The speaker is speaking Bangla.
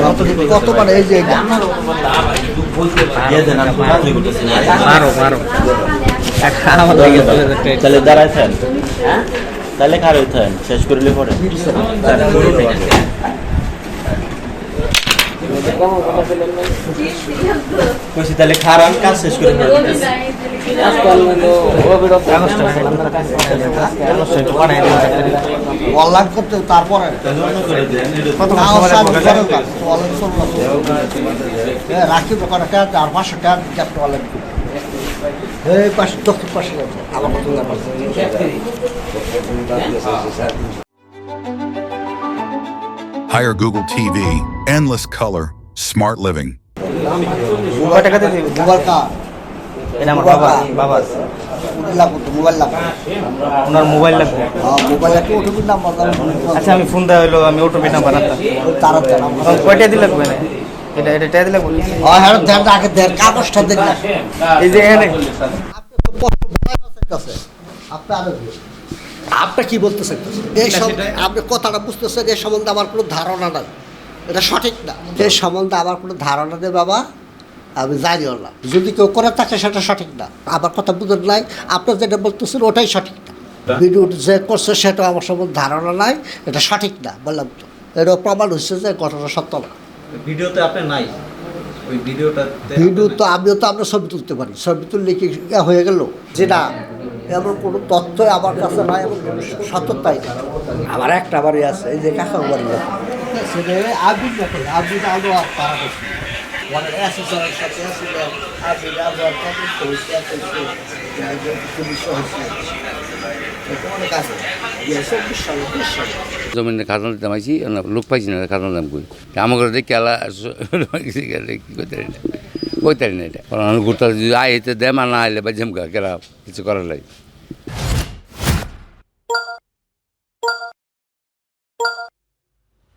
কত কতবার এই যে বারো বারো। তাহলে দাঁড়াইছেন তাহলে কার হইতেন শেষ করলে পরে। তারপরে কত নাও সময় সার্চ লাগবে করে কাজ, অনলাইন চলবে না। এ, রাখিব ওখানে টাকা চার পাঁচশো টাকা দক্ষিণ পাশে আছে আমার কত Hire Google TV, endless color, smart living. কয় টাকা দিয়ে দিবি? মোবাইল কার? এটা আমার বাবা বাবা মোবাইল মোবাইল লাগবে? ওনার মোবাইল লাগবে। হ্যাঁ, মোবাইল একটা ওটিপি নাম্বার আচ্ছা আমি ফোন দেওয়া হলো আমি ওটিপি নাম্বার তারা কয়টা দিলে লাগবে? না এটা এটা দিলে লাগবে হ্যাঁ হ্যাঁ দেন আগে দেন কাগজটা না। এই যে এখানে। আপনি আরও। আপনি কি বলতে চাইতেছেন এই সব আপনি কথাটা বুঝতেছেন এই সম্বন্ধে আমার কোনো ধারণা নাই। এটা সঠিক না। এই সম্বন্ধে আমার কোনো ধারণা নেই বাবা। আমি জানিও না। যদি কেউ করে থাকে সেটা সঠিক না। আমার কথা বুঝেন নাই। আপনি যেটা বলতেছেন ওটাই সঠিক না। ভিডিও যে করছে সেটা আমার সম্বন্ধে ধারণা নাই। এটা সঠিক না বললাম তো। এটা প্রমাণ হচ্ছে যে ঘটনা সত্য না। ভিডিওতে আপনি নাই ওই ভিডিওটা ভিডিও তো আমিও তো আমরা ছবি তুলতে পারি ছবি তুললে কি হয়ে গেল যেটা এমন কোনো তথ্য আমার কাছে নাই এমন কোনো সত্যতাই নেই আমার একটা বাড়ি আছে এই যে কাকা বাড়ি আছে সেটা আবির না করে আবির আলো আর পারা করছি মানে অ্যাসোসিয়েশনের সাথে আবির পুলিশ হয়েছে জমিনে খাজনা দিতে পাইছি লোক পাইছি না, খাজনা দাম কই আমার ঘরে আলা কি করতে কইতারি না এটা। ঘুরতে যদি আই দেয় না আইলে বা ঝেমকা কেরা কিছু করার লাগে